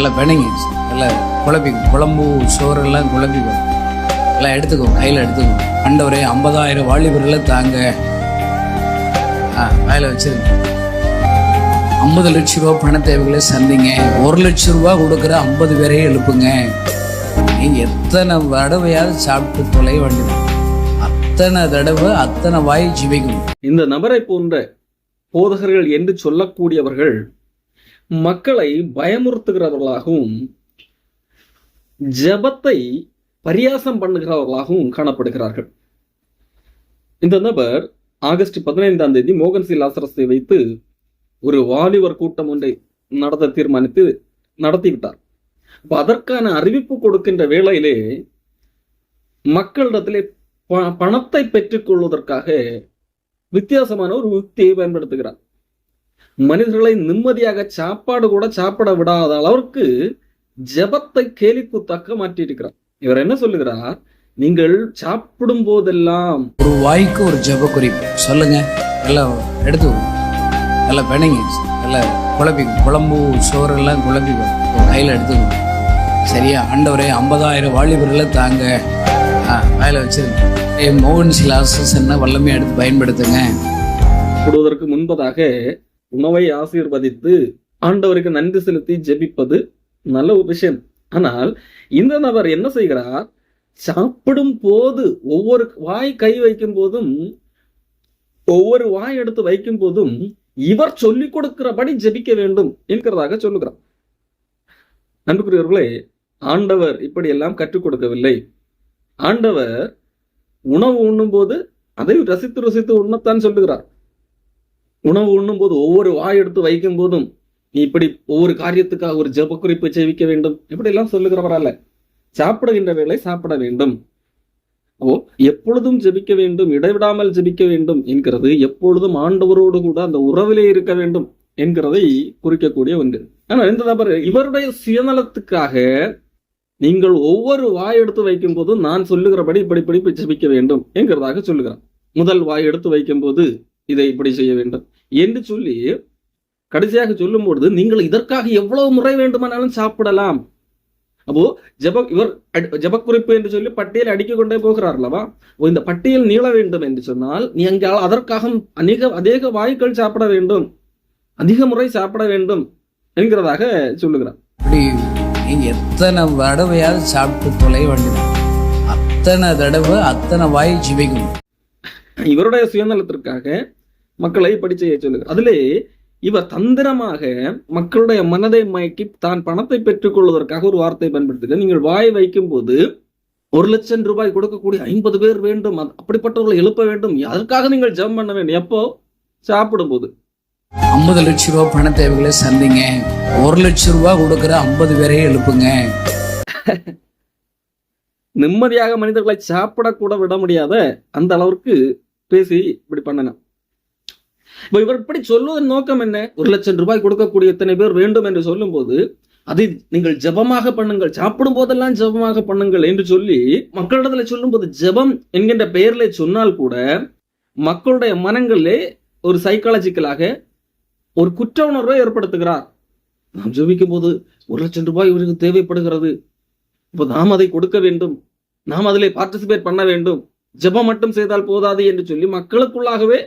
நல்லா பிணைங்க. நல்லா குழப்பிக்கும் குழம்பு சோறெல்லாம் குழம்பிக்கும் எல்லாம் எடுத்துக்கோங்க கையில் எடுத்துக்கோங்க. அண்டவரே ஐம்பதாயிரம் வாலிபர்களை தாங்க. ஆ வாயில் வச்சிருங்க. ஐம்பது லட்ச ரூபா பண தேவைகளை சந்திங்க. ஒரு லட்ச ரூபா கொடுக்குற ஐம்பது பேரையும் எழுப்புங்க. நீங்க எத்தனை தடவையாவது சாப்பிட்டு தொலை வேண்டியது அத்தனை தடவை அத்தனை வாய் ஜிபிக்கணும் இந்த நபரை போன்ற போதகர்கள் என்று சொல்லக்கூடியவர்கள் மக்களை பயமுறுத்துகிறவர்களாகவும் ஜெபத்தை பரியாசம் பண்ணுகிறவர்களாகவும் காணப்படுகிறார்கள். இந்த நபர் ஆகஸ்ட் பதினைந்தாம் தேதி மோகன்சி லாசரஸை வைத்து ஒரு வாலிபர் கூட்டம் ஒன்றை நடத்த தீர்மானித்து நடத்திவிட்டார். அப்ப அதற்கான அறிவிப்பு கொடுக்கின்ற வேளையிலே மக்களிடத்திலே பணத்தை பெற்றுக்கொள்வதற்காக வித்தியாசமான ஒரு யுக்தியை பயன்படுத்துகிறார். மனிதர்களை நிம்மதியாக சாப்பாடு கூட சாப்பிட விடாத அளவிற்கு ஜெபத்தை கேலிக்கூத்தாக்க மாற்றியிருக்கிறார். இவர் என்ன சொல்லுகிறார்? நீங்கள் சாப்பிடும் போதெல்லாம் ஒரு வாய்க்கு ஒரு ஜெப குறிப்பு சொல்லுங்க. எல்லாம் எடுத்துக்கோங்க நல்லா பிணைங்க. நல்லா குழப்பிக்கும் குழம்பு சோறெல்லாம் குழப்பிக்கும் கையில் எடுத்துக்கோங்க சரியா? ஆண்டவரே ஐம்பதாயிரம் வாலிபர்களை தாங்க. ஆ வாயில் வச்சிருங்க. மோகன் சிலாசஸ் என்ன வல்லமையை எடுத்து பயன்படுத்துங்க. முன்பதாக உணவை ஆசீர்வதித்து ஆண்டவருக்கு நன்றி செலுத்தி ஜெபிப்பது நல்ல ஒரு விஷயம். ஆனால் இந்த நபர் என்ன செய்கிறார்? சாப்பிடும் போது ஒவ்வொரு வாய் கை வைக்கும் போதும் ஒவ்வொரு வாய் எடுத்து வைக்கும் போதும் இவர் சொல்லிக் கொடுக்கிறபடி ஜெபிக்க வேண்டும் என்கிறதாக சொல்லுகிறார். அன்புக்குரியவர்களே ஆண்டவர் இப்படியெல்லாம் கற்றுக் கொடுக்கவில்லை. ஆண்டவர் உணவு உண்ணும் போது அதை ரசித்து ரசித்து உண்ணத்தான் சொல்லுகிறார். உணவு உண்ணும்போது ஒவ்வொரு வாய் எடுத்து வைக்கும் போதும் நீ இப்படி ஒவ்வொரு காரியத்துக்காக ஒரு ஜெப குறிப்பு செவிக்க வேண்டும். இப்படி எல்லாம் சாப்பிடுகின்ற வேலை சாப்பிட வேண்டும். ஓ எப்பொழுதும் ஜெபிக்க வேண்டும் இடைவிடாமல் ஜெபிக்க வேண்டும் என்கிறது எப்பொழுதும் ஆண்டவரோடு கூட அந்த உறவிலே இருக்க வேண்டும் என்கிறதை குறிக்கக்கூடிய ஒன்று. ஆனால் இந்த நபர் இவருடைய சுயநலத்துக்காக நீங்கள் ஒவ்வொரு வாய் எடுத்து வைக்கும் போதும் நான் சொல்லுகிறபடி இப்படி இப்படி ஜெபிக்க வேண்டும் என்கிறதாக சொல்லுகிறான் முதல் வாய் எடுத்து வைக்கும் போது இதை இப்படி செய்ய வேண்டும். என்று சொல்லி கடைசியாக சொல்லும்பொழுது நீங்கள் இதற்காக எவ்வளவு முறை வேண்டுமானாலும் சாப்பிடலாம். அப்போ ஜப இவர் அட்- ஜெபக்குறிப்பு என்று சொல்லி பட்டியல் அடுக்கிக் கொண்டே போகிறார் அல்லவா இந்த பட்டியல் நீள வேண்டும் என்று சொன்னால் நீ அங்கே அதற்காக அநேக அதிக வாய்க்கள் சாப்பிட வேண்டும். அதிக முறை சாப்பிட வேண்டும் என்கிறதாக சொல்லுகிறார். நீங்க எத்தனை தடவையாவது சாப்பிட்டு தொலை வேண்டியது அத்தனை தடவை அத்தனை வாய் ஜிபிக்கணும் இவருடைய சுயநலத்திற்காக மக்களை செய்ய சொல்லுகிறார் அதிலே இவர் தந்திரமாக மக்களுடைய மனதை மயக்கி தான் பணத்தை பெற்றுக் கொள்வதற்காக ஒரு வார்த்தை பயன்படுத்துகிறார் நீங்கள் வாய் வைக்கும் போது ஒரு லட்சம் ரூபாய் கொடுக்கக்கூடிய ஐம்பது பேர் வேண்டும். அப்படிப்பட்டவர்களை எழுப்ப வேண்டும். அதற்காக நீங்கள் ஜெபம் பண்ண வேண்டும். எப்போ? சாப்பிடும்போது. ஐம்பது லட்ச ரூபா பண தேவைகளை சந்திங்க. ஒரு லட்ச ரூபா கொடுக்குற ஐம்பது பேரையும் எழுப்புங்க. நிம்மதியாக மனிதர்களை சாப்பிடக்கூட விட முடியாத அந்த அளவிற்கு பேசி இப்படி பண்ணணும். இப்போ இவர் இப்படி சொல்லுவதன் நோக்கம் என்ன? ஒரு லட்சம் ரூபாய் கொடுக்கக்கூடிய எத்தனை பேர் வேண்டும் என்று சொல்லும்போது அதை நீங்கள் ஜெபமாக பண்ணுங்கள் சாப்பிடும் போதெல்லாம் ஜெபமாக பண்ணுங்கள் என்று சொல்லி மக்களிடத்துல சொல்லும்போது ஜெபம் என்கின்ற பெயர்ல சொன்னால் கூட மக்களுடைய மனங்களிலே ஒரு சைக்காலஜிக்கலாக ஒரு குற்ற உணர்வை ஏற்படுத்துகிறார். நாம் ஜபிக்கும் போது ஒரு லட்சம் ரூபாய் இவருக்கு தேவைப்படுகிறது. இப்போ நாம் அதை கொடுக்க வேண்டும். நாம் அதிலே பார்ட்டிசிபேட் பண்ண வேண்டும். ஜெபம் மட்டும் செய்தால் போதாது என்று சொல்லி மக்களுக்குள்ளாகவே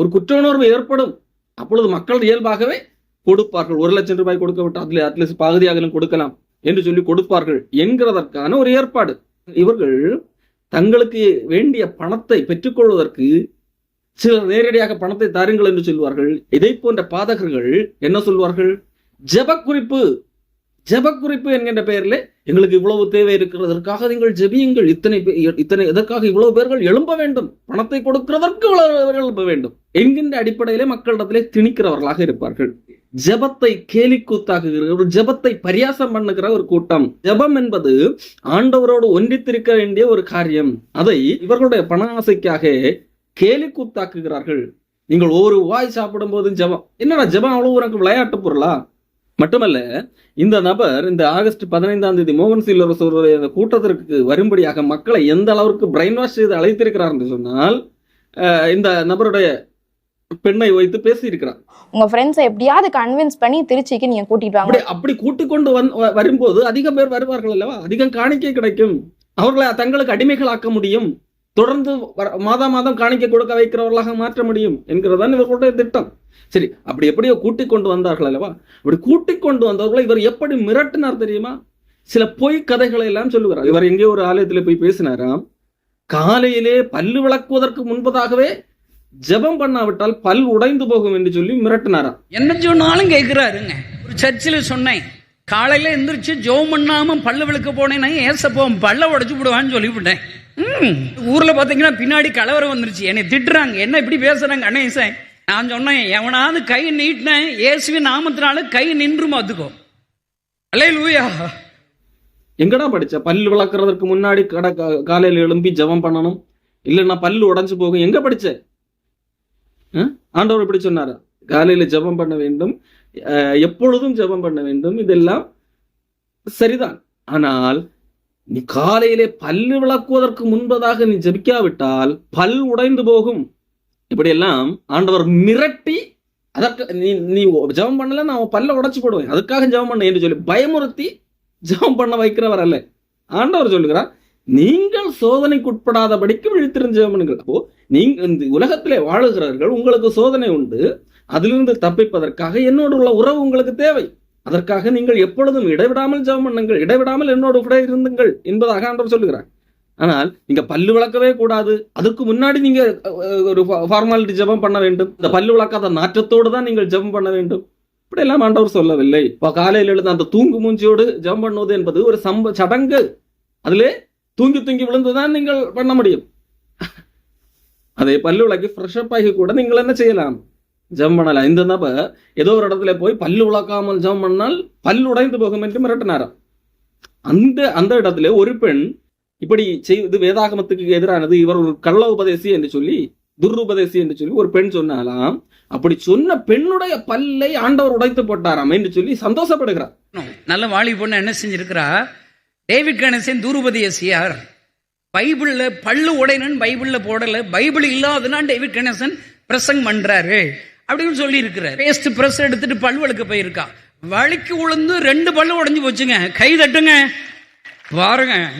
ஒரு குற்ற உணர்வு ஏற்படும் அப்பொழுது மக்கள் இயல்பாகவே கொடுப்பார்கள். ஒரு லட்சம் ரூபாய் கொடுக்க விட்டு அதில் அட்லீஸ்ட் பகுதியாகலும் கொடுக்கலாம் என்று சொல்லி கொடுப்பார்கள் என்கிறதற்கான ஒரு ஏற்பாடு. இவர்கள் தங்களுக்கு வேண்டிய பணத்தை பெற்றுக்கொள்வதற்கு சிலர் நேரடியாக பணத்தை தாருங்கள் என்று சொல்வார்கள். இதை போன்ற பாதகர்கள் என்ன சொல்வார்கள்? ஜெபக்குறிப்பு. ஜெபக்குறிப்பு என்கின்ற பெயரில் எங்களுக்கு இவ்வளவு தேவை இருக்கிறதற்காக நீங்கள் ஜெபியுங்கள்? இத்தனை இத்தனை இதற்காக இவ்வளவு பேர்கள் எழும்ப வேண்டும்? பணத்தை கொடுக்கிறதற்கு இவ்வளவு எழும்ப வேண்டும்? என்கின்ற அடிப்படையிலே மக்களிடத்திலே திணிக்கிறவர்களாக இருப்பார்கள். ஜெபத்தை கேலிக்கூத்தாக்குகிற ஒரு ஜெபத்தை பரியாசம் பண்ணுகிற ஒரு கூட்டம். ஜெபம் என்பது ஆண்டவரோடு ஒன்றித்திருக்க வேண்டிய ஒரு காரியம். அதை இவர்களுடைய பண ஆசைக்காக கேலிக்கூத்தாக்குகிறார்கள். நீங்கள் ஒரு வாய் சாப்பிடும் போதும் ஜெபம். என்னடா ஜெபம் அவ்வளவு உனக்கு விளையாட்டு பொருளா? மட்டுமல்ல இந்த நபர் இந்த ஆகஸ்ட் பதினைந்தாம் தேதி மோகன் சில்லரசருடைய அந்த கூட்டத்திற்கு வரும்படியாக மக்களை எந்த அளவிற்கு பிரெயின் வாஷ் செய்து அழைத்திருக்கிறார் என்று சொன்னால் இந்த நபருடைய பெண்ணை வைத்து பேசி இருக்கிறார் உங்க ஃப்ரெண்ட்ஸை எப்படியாவது கன்வின்ஸ் பண்ணி திருச்சிக்கு நீங்க கூட்டிட்டு வாங்க. அப்படி கூட்டிக் கொண்டு வந் வரும்போது அதிகம் பேர் வருவார்கள் அல்லவா? அதிகம் காணிக்கை கிடைக்கும். அவர்களை தங்களுக்கு அடிமைகளாக்க முடியும். தொடர்ந்து மாதா மாதம் காணிக்கை கொடுக்க வைக்கிறவர்களாக மாற்ற முடியும் என்கிறதான் இவர்களுடைய திட்டம். சரி அப்படி எப்படியோ கூட்டிக் கொண்டு வந்தார்கள் அல்லவா? அப்படி கூட்டிக் கொண்டு வந்தவர்களை இவர் எப்படி மிரட்டினார் தெரியுமா? சில பொய் கதைகளை எல்லாம் சொல்லுகிறார். இவர் எங்கே ஒரு ஆலயத்தில் போய் பேசினாராம் காலையிலே பல்லு விளக்குவதற்கு முன்பதாகவே ஜெபம் பண்ணாவிட்டால் பல் உடைந்து போகும் என்று சொல்லி மிரட்டினாராம். என்ன சொன்னாலும் கேட்கிறாருங்க ஒரு சர்ச்சில் சொன்னேன் காலையில எந்திரிச்சு ஜோம் பண்ணாம பல்ல விளக்க போனேன்னா ஏசப்போ பல்ல உடைச்சு விடுவான்னு சொல்லிவிட்டேன். ம். ஊர்ல பாத்தீங்கன்னா பின்னாடி கலவரம் வந்துருச்சு. என்னை திட்டுறாங்க. என்ன இப்படி பேசுறாங்க கணேசன் நான் சொன்னேன் எவனாவது கை நீட்டினேன் இயேசுவின் நாமத்தினால கை நின்று மாத்துக்கோ அல்லே லூயா எங்கடா படிச்ச? பல்லு விளக்குறதுக்கு முன்னாடி கட காலையில எழும்பி ஜெபம் பண்ணணும்? இல்லைன்னா பல்லு உடைஞ்சு போகும். எங்க படிச்ச? ஆ? ஆண்டவர் இப்படி சொன்னாரா? காலையில ஜெபம் பண்ண வேண்டும் அஹ், எப்பொழுதும் ஜெபம் பண்ண வேண்டும் இதெல்லாம் சரிதான். ஆனால் நீ காலையிலே பல்லு விளக்குவதற்கு முன்பதாக நீ ஜெபிக்காவிட்டால் பல் உடைந்து போகும். இப்படியெல்லாம் ஆண்டவர் மிரட்டி அதற்கு நீ நீ ஜெபம் பண்ணல நான் பல்ல உடைச்சு போடுவேன். அதுக்காக ஜெபம் பண்ண என்று சொல்லி பயமுறுத்தி ஜெபம் பண்ண வைக்கிறவர் அல்ல. ஆண்டவர் சொல்லுகிறார் நீங்கள் சோதனைக்குட்படாதபடிக்கு விழித்திருந்து ஜெபம் அப்போ நீங்க இந்த உலகத்திலே வாழுகிறார்கள் உங்களுக்கு சோதனை உண்டு. அதிலிருந்து தப்பிப்பதற்காக என்னோடு உள்ள உறவு உங்களுக்கு தேவை. அதற்காக நீங்கள் எப்பொழுதும் இடைவிடாமல் ஜெபம் பண்ணுங்கள். இடைவிடாமல் என்னோடு கூட இருந்துங்கள் என்பதாக ஆண்டவர் சொல்லுகிறார். ஆனால் நீங்க பல்லு விளக்கவே கூடாது. அதுக்கு முன்னாடி நீங்க ஒரு ஃபார்மாலிட்டி ஜெபம் பண்ண வேண்டும். இந்த பல்லு விளக்காத நாற்றத்தோடு தான் நீங்கள் ஜெபம் பண்ண வேண்டும். இப்படி எல்லாம் ஆண்டவர் சொல்லவில்லை. இப்போ காலையில் எழுந்த அந்த தூங்கு மூஞ்சியோடு ஜெபம் பண்ணுவது என்பது ஒரு சம்ப சடங்கு. அதிலே தூங்கி தூங்கி விழுந்துதான் நீங்கள் பண்ண முடியும். அதை பல்லு விளக்கி ஃப்ரெஷ் அப் ஆகி கூட நீங்கள் என்ன செய்யலாம்? ஜம் பண்ணலாம். இந்த நப ஏதோ ஒரு இடத்துல போய் பல்லு விளக்காமல் ஜம் பண்ணால் பல் உடைந்து போகும் என்று மிரட்டினாராம் அந்த அந்த இடத்துல ஒரு பெண் இப்படி செய்வது வேதாகமத்துக்கு எதிரானது இவர் ஒரு கள்ள உபதேசி என்று சொல்லி துருபதேசி என்று சொல்லி ஒரு பெண் சொன்னாலாம். அப்படி சொன்ன பெண்ணுடைய பல்லை ஆண்டவர் உடைத்து போட்டாராம் என்று சொல்லி சந்தோஷப்படுகிறார். நல்ல வாலி பொண்ணு என்ன செஞ்சிருக்கிறா? டேவிட் கணேசன் தூருபதி எஸ்ஆர் பைபிள்ல பல்லு உடையனன் பைபிள்ல போடல பைபிள் இல்லாதனா டேவிட் கணேசன் பிரசங் பண்றாரு. அப்படின்னு சொல்லி இருக்கிறார் பேஸ்ட் பிரஸ் எடுத்துட்டு பல் வழுக்க போயிருக்கா. வழுக்கி உளுந்து ரெண்டு பல்லு உடைஞ்சு போச்சுங்க. கை தட்டுங்க. பாருங்க.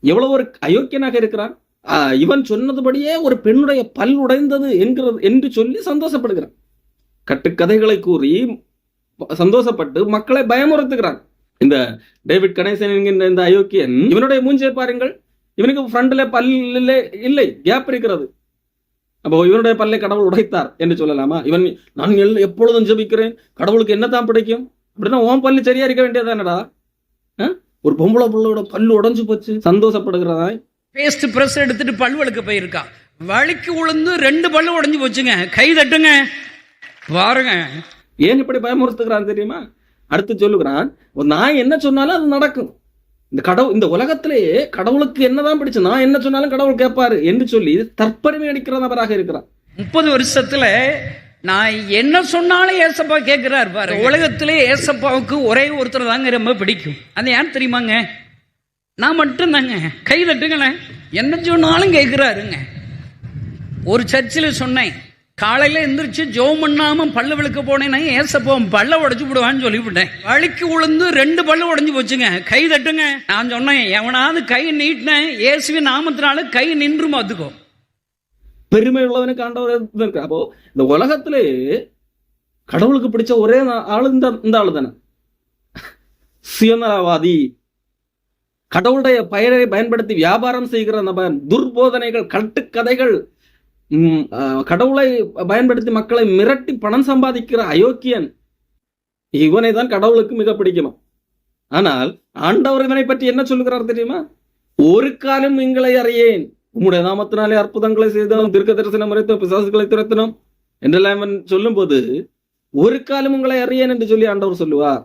எவ்வளவு ஒரு அயோக்கியனாக இருக்கிறான் ஆஹ் இவன் சொன்னதுபடியே ஒரு பெண்ணுடைய பல் உடைந்தது என்கிறது என்று சொல்லி சந்தோஷப்படுகிறான் கட்டுக்கதைகளை கூறி சந்தோஷப்பட்டு மக்களை பயமுறுத்துகிறான் இந்த டேவிட் கணேசன் என்கின்ற இந்த அயோக்கியன் இவனுடைய மூஞ்சியை பாருங்கள். இவனுக்கு ஃப்ரண்ட்ல பல் இல்லை இல்லை கேப் இருக்கிறது. அப்போ இவனுடைய பல்லை கடவுள் உடைத்தார் என்று சொல்லலாமா? இவன் நான் எல்- எப்பொழுதும் ஜெபிக்கிறேன். கடவுளுக்கு என்னதான் பிடிக்கும்? அப்படின்னா உன் பல்லு சரியா இருக்க வேண்டியதானடா ஆ? ஒரு பொம்பளை புள்ளோட பல்லு உடைஞ்சு போச்சு. சந்தோஷப்படுகிறதா பேஸ்ட் பிரஸ் எடுத்துட்டு பல் வழுக்க போயிருக்கா. வலிக்கு உளுந்து ரெண்டு பல்லு உடைஞ்சு போச்சுங்க. கை தட்டுங்க. பாருங்க. ஏன் இப்படி பயமுறுத்துகிறான் தெரியுமா? அடுத்து சொல்லுகிறான் ஒரு நான் என்ன சொன்னாலும் அது நடக்கும். இந்த கடவுள் இந்த உலகத்திலேயே கடவுளுக்கு என்னதான் பிடிச்சு நான் என்ன சொன்னாலும் கடவுள் கேட்பாரு என்று சொல்லி தற்பெருமை அடிக்கிற நபராக இருக்கிறான். முப்பது வருஷத்துல நான் என்ன சொன்னாலும் ஏசப்பா கேட்கிறார் பாரு உலகத்திலே ஏசப்பாவுக்கு ஒரே ஒருத்தர் தாங்க ரொம்ப பிடிக்கும். அது ஏன் தெரியுமாங்க? நான் மட்டும்தாங்க. கை தட்டுங்களேன். என்ன சொன்னாலும் கேட்கிறாருங்க. ஒரு சர்ச்சில் சொன்னேன். காலையில எந்திரிச்சு ஜோம் பண்ணாமல் பல்லு விழுக்க போனேன்னா ஏசப்போ பல்ல உடைச்சு விடுவான்னு சொல்லிவிட்டேன். வழுக்கி உளுந்து ரெண்டு பல்லு உடைஞ்சு போச்சுங்க. கை தட்டுங்க. நான் சொன்னேன் எவனாவது கை நீட்டினேன் இயேசுவின் நாமத்தினால கை நின்று மாத்துக்கோ பெருமை உள்ளவனுக்கு ஆண்டவர் இருக்கு அப்போ இந்த உலகத்திலே கடவுளுக்கு பிடிச்ச ஒரே ஆள் ஆளு இந்த இந்த ஆள் தானே. சுயநலவாதி. கடவுளுடைய பெயரை பயன்படுத்தி வியாபாரம் செய்கிற நபன் துர்போதனைகள் கட்டுக்கதைகள் கடவுளை பயன்படுத்தி மக்களை மிரட்டி பணம் சம்பாதிக்கிற அயோக்கியன் இவனை தான் கடவுளுக்கு மிக பிடிக்குமா ஆனால் ஆண்டவர் இவனை பற்றி என்ன சொல்லுகிறார் தெரியுமா? ஒரு காலம் எங்களை அறியேன். உம்முடைய நாமத்தினாலே அற்புதங்களை செய்தோம் தீர்க்க தரிசனம் முறைத்தோம் பிசாசுகளை துரத்தினோம் என்றெல்லாம் இவன் சொல்லும்போது ஒரு காலம் உங்களை அறியேன் என்று சொல்லி ஆண்டவர் சொல்லுவார்.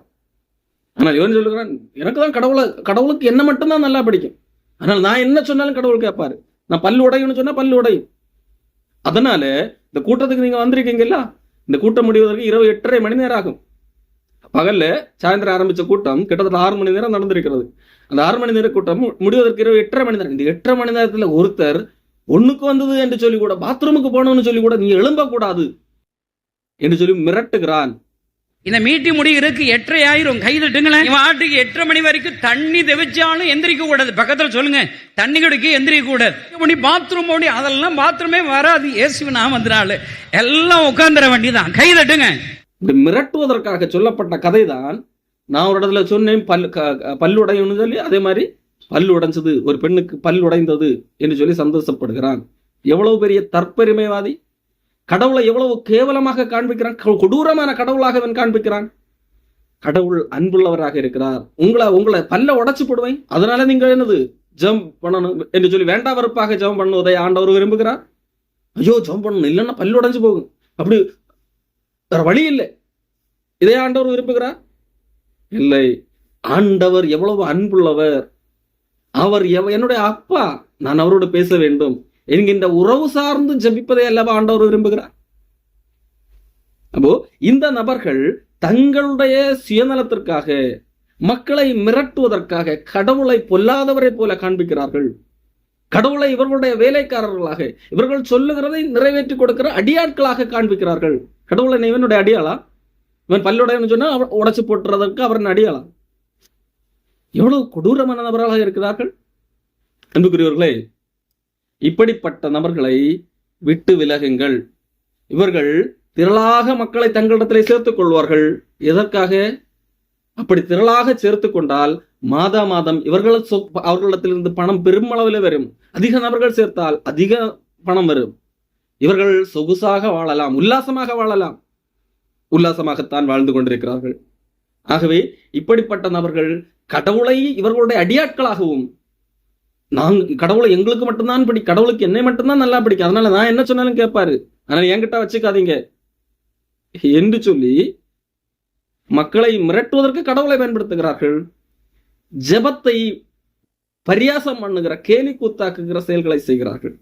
ஆனால் இவன் சொல்லுகிறான் எனக்கு தான் கடவுளை கடவுளுக்கு என்ன மட்டும்தான் நல்லா பிடிக்கும். ஆனால் நான் என்ன சொன்னாலும் கடவுள் கேட்பாரு. நான் பல்லு உடையும்னு சொன்னா பல்லு உடையும். அதனால இந்த கூட்டத்துக்கு நீங்க வந்திருக்கீங்கல்ல இந்த கூட்டம் முடிவதற்கு இரவு எட்டரை மணி நேரம் ஆகும். பகல்ல சாயந்தரம் ஆரம்பிச்ச கூட்டம் கிட்டத்தட்ட ஆறு மணி நேரம் நடந்திருக்கிறது. அந்த ஆறு மணி நேர கூட்டம் முடிவதற்கு இரவு எட்டரை மணி நேரம். இந்த எட்டரை மணி நேரத்துல ஒருத்தர் ஒண்ணுக்கு வந்தது என்று சொல்லி கூட பாத்ரூமுக்கு போனோம்னு சொல்லி கூட நீ எழும்ப கூடாது என்று சொல்லி மிரட்டுகிறான். இந்த மீட்டி முடிகிறதுக்கு எட்டரை ஆயிரும் கை தட்டுங்களேன். இவன் ஆட்டுக்கு எட்டரை மணி வரைக்கும் தண்ணி தெவிச்சாலும் எந்திரிக்க கூடாது பக்கத்துல சொல்லுங்க. தண்ணி குடிக்க எந்திரிக்க கூடாது மணி பாத்ரூம் ஓடி அதெல்லாம் பாத்ரூமே வராது. ஏசுவி நான் வந்துடாள் எல்லாம் உட்காந்துற வேண்டியதான் கை தட்டுங்க. இப்படி மிரட்டுவதற்காக சொல்லப்பட்ட கதை தான் நான் ஒரு இடத்துல சொன்னேன். பல் க- பல்லு சொல்லி அதே மாதிரி பல்லு உடைஞ்சது. ஒரு பெண்ணுக்கு பல் உடைந்தது என்று சொல்லி சந்தோஷப்படுகிறான். எவ்வளவு பெரிய தற்பெருமைவாதி. கடவுளை எவ்வளவு கேவலமாக காண்பிக்கிறான்? கொடூரமான கடவுளாக அவன் காண்பிக்கிறான். கடவுள் அன்புள்ளவராக இருக்கிறார். உங்களை உங்களை பல்ல உடைச்சு போடுவேன். அதனால நீங்க என்னது? ஜெபம் பண்ணணும் என்று சொல்லி வேண்டா வெறுப்பாக ஜம் பண்ணுவதை ஆண்டவர் விரும்புகிறார். ஐயோ ஜெபம் பண்ணணும். இல்லைன்னா பல்லு உடைஞ்சு போகும். அப்படி வேற வழி இல்லை. இதை ஆண்டவர் விரும்புகிறார்? இல்லை. ஆண்டவர் எவ்வளவு அன்புள்ளவர். அவர் எவ- என்னுடைய அப்பா நான் அவரோடு பேச வேண்டும். என்கின்ற உறவு சார்ந்து ஜபிப்பதை அல்லவா ஆண்டவர் விரும்புகிறார்? அப்போ இந்த நபர்கள் தங்களுடைய சுயநலத்திற்காக மக்களை மிரட்டுவதற்காக கடவுளை பொல்லாதவரை போல காண்பிக்கிறார்கள். கடவுளை இவர்களுடைய வேலைக்காரர்களாக இவர்கள் சொல்லுகிறதை நிறைவேற்றி கொடுக்கிற அடியாட்களாக காண்பிக்கிறார்கள். கடவுளை இவனுடைய அடியாளா? இவன் பல்லுடையன்னு சொன்னா அவ- உடைச்சு போட்டுறதற்கு அவரின் அடியாளா? எவ்வளவு கொடூரமான நபர்களாக இருக்கிறார்கள். அன்புக்குரியவர்களே இப்படிப்பட்ட நபர்களை விட்டு விலகுங்கள். இவர்கள் திரளாக மக்களை தங்களிடத்தில் சேர்த்துக் கொள்வார்கள். எதற்காக? அப்படி திரளாக சேர்த்துக் கொண்டால் மாதா மாதம் இவர்கள் அவர்களிடத்திலிருந்து பணம் பெருமளவில் வரும். அதிக நபர்கள் சேர்த்தால் அதிக பணம் வரும். இவர்கள் சொகுசாக வாழலாம் உல்லாசமாக வாழலாம். உல்லாசமாகத்தான் வாழ்ந்து கொண்டிருக்கிறார்கள். ஆகவே இப்படிப்பட்ட நபர்கள் கடவுளை இவர்களுடைய அடியாட்களாகவும் நாங்க கடவுளை எங்களுக்கு மட்டும்தான் பிடி கடவுளுக்கு என்னை மட்டும்தான் நல்லா பிடிக்கும். அதனால நான் என்ன சொன்னாலும் கேட்பாரு. அதனால என்கிட்ட வச்சுக்காதீங்க. என்று சொல்லி மக்களை மிரட்டுவதற்கு கடவுளை பயன்படுத்துகிறார்கள். ஜெபத்தை பரியாசம் பண்ணுகிற கேலி கூத்தாக்குகிற செயல்களை செய்கிறார்கள்.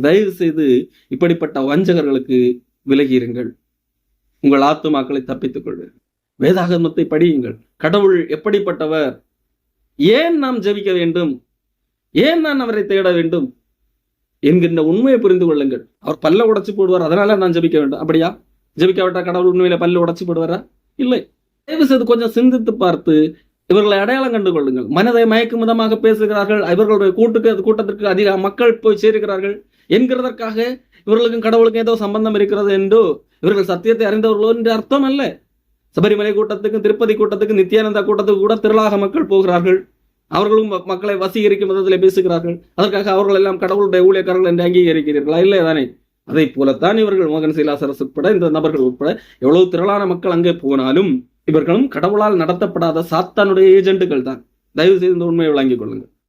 தயவு செய்து இப்படிப்பட்ட வஞ்சகர்களுக்கு விலகியிருங்கள். உங்கள் ஆத்துமாக்களை தப்பித்துக் கொள்ளுங்கள். வேதாகமத்தை படியுங்கள். கடவுள் எப்படிப்பட்டவர்? ஏன் நாம் ஜெபிக்க வேண்டும்? ஏன் நான் அவரை தேட வேண்டும்? என்கின்ற உண்மையை புரிந்து கொள்ளுங்கள். அவர் பல்ல உடச்சு போடுவார் அதனால நான் ஜெபிக்க வேண்டும். அப்படியா? ஜபிக்காவிட்டா கடவுள் உண்மையில பல்ல உடச்சு போடுவாரா? இல்லை. தயவு செய்து கொஞ்சம் சிந்தித்து பார்த்து இவர்களை அடையாளம் கண்டு கொள்ளுங்கள். மனதை மயக்கும் விதமாக பேசுகிறார்கள். இவர்களுடைய கூட்டுக்கு அது கூட்டத்திற்கு அதிக மக்கள் போய் சேர்க்கிறார்கள் என்கிறதற்காக இவர்களுக்கும் கடவுளுக்கும் ஏதோ சம்பந்தம் இருக்கிறது என்றோ இவர்கள் சத்தியத்தை அறிந்தவர்களோ என்று அர்த்தம் அல்ல சபரிமலை கூட்டத்துக்கும் திருப்பதி கூட்டத்துக்கும் நித்யானந்தா கூட்டத்துக்கு கூட திரளாக மக்கள் போகிறார்கள். அவர்களும் மக்களை வசீகரிக்கும் விதத்தில் பேசுகிறார்கள். அதற்காக அவர்கள் எல்லாம் கடவுளுடைய ஊழியக்காரர்கள் என்று அங்கீகரிக்கிறீர்களா? இல்லை தானே. அதை போலத்தான் இவர்கள் மோகன் சீலாசரஸ் உட்பட இந்த நபர்கள் உட்பட எவ்வளவு திரளான மக்கள் அங்கே போனாலும் இவர்களும் கடவுளால் நடத்தப்படாத சாத்தானுடைய ஏஜெண்டுகள் தான். தயவு செய்து இந்த உண்மையை விளங்கிக் கொள்ளுங்கள்.